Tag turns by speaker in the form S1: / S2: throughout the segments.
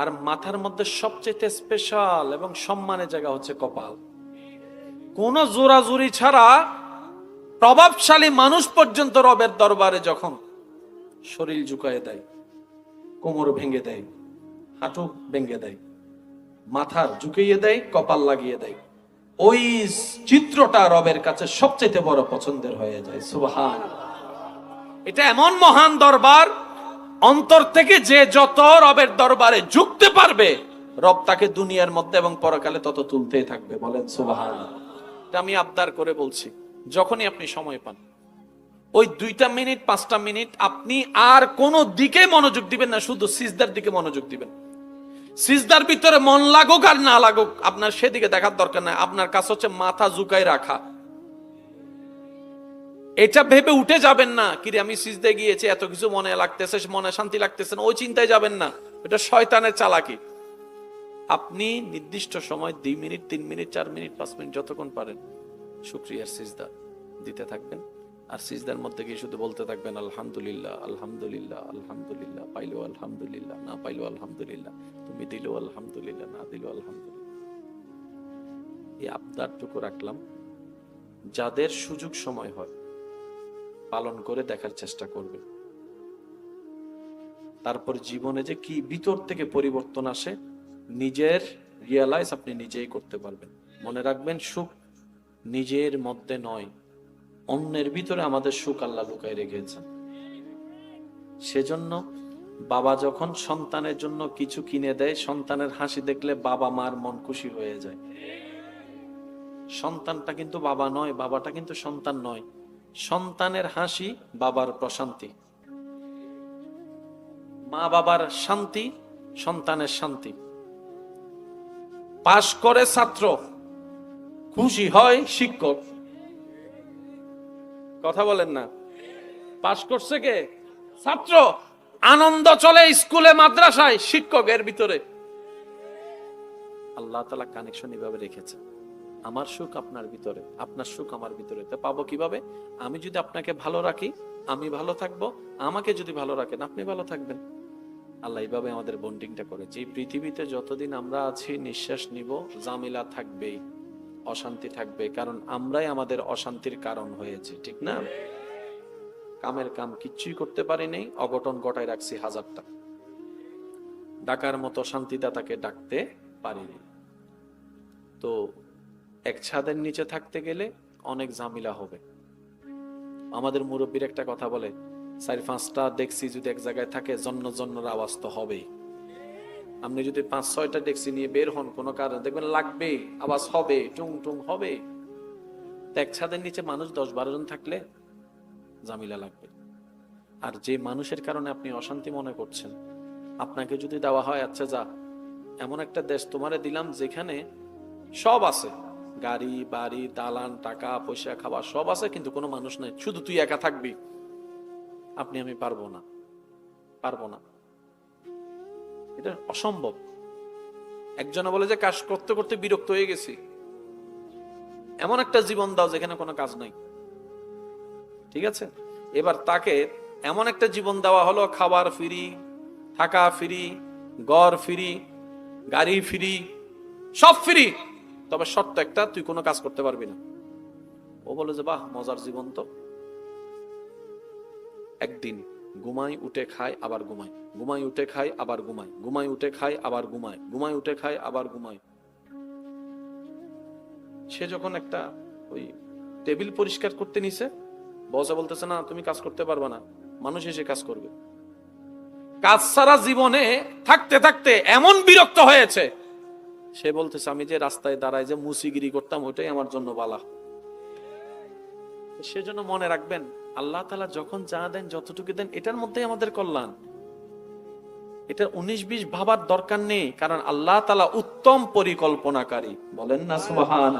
S1: আর মাথার মধ্যে সবচেয়ে স্পেশাল এবং সম্মানের জায়গা হচ্ছে কপাল। কোন জোরাজুরি ছাড়া প্রভাবশালী মানুষ পর্যন্ত রবের দরবারে যখন শরীর ঝুঁকায় দেয় কোমর ভেঙে দেয়, হাঁটু ভেঙে দেয় মাথার ঝুঁকিয়ে দেয়, কপাল লাগিয়ে দেয়, ওই চিত্রটা রবের কাছে সবচেয়ে বড় পছন্দের হয়ে যায়। সুবহান। এটা এমন মহান দরবার অন্তর থেকে যে যত রবের দরবারে ঝুঁকতে পারবে, রব তাকে দুনিয়ার মধ্যে এবং পরকালে তত তুলতেই থাকবে। বলেন সুবহান আমি আবদার করে বলছি, যখনই আপনি সময় পান। ওই দুইটা মিনিট, পাঁচটা মিনিট আপনি আর কোন দিকে মনোযোগ দিবেন না, শুধু সিজদার দিকে মনোযোগ দিবেন। সিজদার ভিতরে মন লাগুক আর না লাগুক, আপনার সেদিকে দেখার দরকার নাই। আপনার কাছে হচ্ছে মাথা ঝুকাই রাখা। এটা ভেবে উঠে যাবেন না। কিরে আমি সিজদে গিয়েছি, এত কিছু মনে লাগতেছে, মনে শান্তি লাগতেছে না, ওই চিন্তায় যাবেন না। এটা শয়তানের চালাকি। আপনি নির্দিষ্ট সময় দুই মিনিট, তিন মিনিট, চার মিনিট, পাঁচ মিনিট, যতক্ষণ পারেন শুক্রিয়ার সিজদা দিতে থাকবেন। আর সিজদার মধ্যে গিয়ে শুধু বলতে থাকবেন, আলহামদুলিল্লাহ আলহামদুলিল্লাহ আলহামদুলিল্লাহ পাইলো আলহামদুলিল্লাহ, না পাইলো আলহামদুলিল্লাহ, তুমি দিলো আলহামদুলিল্লাহ, না দিলো আলহামদুলিল্লাহ। এই আবদারটুকু রাখলাম। যাদের সুযোগ সময় হয় পালন করে দেখার চেষ্টা করবে। তারপর জীবনে যে কি ভিতর থেকে পরিবর্তন আসে, নিজের রিয়ালাইজ আপনি নিজেই করতে পারবেন। মনে রাখবেন, সুখ নিজের মধ্যে নয়, অন্যের ভিতরে আমাদের সুখ আল্লাহ লুকাই রেখেছেন। সেজন্য বাবা যখন সন্তানের জন্য কিছু কিনে দেয়, সন্তানের হাসি দেখলে বাবা মার মন খুশি হয়ে যায়। সন্তানটা কিন্তু বাবা নয়, বাবাটা কিন্তু সন্তান নয়। সন্তানের হাসি, বাবার প্রশান্তি। মা বাবার শান্তি, সন্তানের শান্তি। পাশ করে ছাত্র, খুশি হয় শিক্ষক। কথা বলেন না। পাশ করছে কে? ছাত্র। আনন্দ চলে স্কুলে, মাদ্রাসায়, শিক্ষকের ভিতরে। আল্লাহ তালা কানেকশন এভাবে রেখেছে। আমার সুখ আপনার ভিতরে, আপনার সুখ আমার ভিতরে। তো পাবো কীভাবে? আমি যদি আপনাকে ভালো রাখি, আমি ভালো থাকব, আমাকে যদি ভালো রাখেন, আপনি ভালো থাকবেন। আল্লাহ এইভাবে আমাদের বন্ডিংটা করে। যে পৃথিবীতে যতদিন আমরা আছি, নিঃশ্বাস নিব, জামিলা থাকবেই, অশান্তি থাকবে, কারণ আমরাই আমাদের অশান্তির কারণ হয়েছে, ঠিক না? কামের কাম কিচ্ছুই করতে পারি নাই, অঘটন গটায় রাখছি হাজারটা। ডাকার মতো শান্তিদাতাকে ডাকতে পারিনি তো এক ছাদের নিচে থাকতে গেলে অনেক ঝামেলা হবে। আমাদের মুরব্বীর একটা কথা বলে, চার পাঁচটা দেখছি যদি এক জায়গায় থাকে, জন্য জন্নর আওয়াজ তো হবেই। আপনি যদি পাঁচ, ছয়টা ডেক্সি নিয়ে বের হন, কোনো কারণে দেখবেন লাগবে আওয়াজ হবে, টুং টুং হবে। এক ছাদের নিচে মানুষ দশ বারো জন থাকলে জামিলা লাগবে। আর যে মানুষের কারণে আপনি অশান্তি মনে করছেন, আপনাকে যদি দেওয়া হয় আচ্ছা যা, এমন একটা দেশ তোমারে দিলাম যেখানে সব আছে গাড়ি, বাড়ি, দালান, টাকা, পয়সা, খাবার সব আছে, কিন্তু কোনো মানুষ নাই। শুধু তুই একা থাকবি। আপনি, আমি পারব না। পারব না। এটা অসম্ভব। একজনে বলে যে, কাজ করতে করতে বিরক্ত হয়ে গেছি। এমন একটা জীবন দাও যেখানে কোনো কাজ নাই। ঠিক আছে? এবার তাকে এমন একটা জীবন দেওয়া হলো, খাবার ফ্রি, থাকা ফ্রি গড় ফ্রি, গাড়ি ফ্রি, সব ফ্রি। তবে শর্ত একটা, তুই কোনো কাজ করতে পারবি না। ও বলে যে, বাহ, মজার জীবন তো। একদিন ঘুমাই উঠে খায়, আবার ঘুমায়। ঘুমাই উঠে খায়, আবার ঘুমায়। ঘুমাই উঠে খায়, আবার ঘুমায়। ঘুমাই উঠে খায়, আবার ঘুমায়। সে যখন একটা ওই টেবিল পরিষ্কার করতে নিছে, বসে বলতেছে, না, তুমি কাজ করতে পারবে না। মানুষ এসে কাজ করবে। কাজ ছাড়া জীবনে থাকতে থাকতে এমন বিরক্ত হয়েছে সে বলতেছে, আমি যে রাস্তায় দাঁড়ায় যে মুসিগিরি করতাম, ওইটাই আমার জন্য বালা। সেজন্য মনে রাখবেন, আল্লাহ তালা যখন যা দেন, যতটুকু দেন, এটার মধ্যেই আমাদের কল্যাণ। এটা উনিশ বিশ ভাবার দরকার নেই, কারণ আল্লাহ তালা উত্তম পরিকল্পনাকারী। বলেন না সুবহান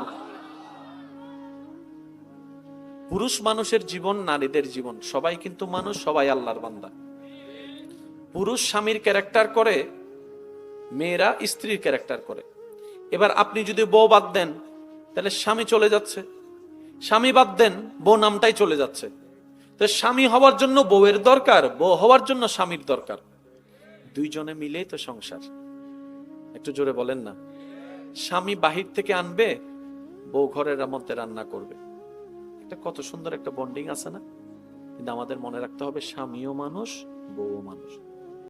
S1: পুরুষ মানুষের জীবন, নারীদের জীবন। সবাই কিন্তু মানুষ, সবাই আল্লাহর বান্দা। পুরুষ স্বামীর ক্যারেক্টার করে, মেয়েরা স্ত্রীর ক্যারেক্টার করে। এবার আপনি যদি বউ বাদ দেন, তাহলে স্বামী চলে যাচ্ছে। স্বামী বাদ দেন, বউ নামটাই চলে যাচ্ছে। তো স্বামী হওয়ার জন্য বউয়ের দরকার, বউ হওয়ার জন্য স্বামীর দরকার। দুইজনে মিলেই তো সংসার। একটু জোরে বলেন না। স্বামী বাহির থেকে আনবে, বউ ঘরের মধ্যে রান্না করবে। এটা কত সুন্দর একটা বন্ডিং আছে না? কিন্তু আমাদের মনে রাখতে হবে স্বামীও মানুষ, বউও মানুষ।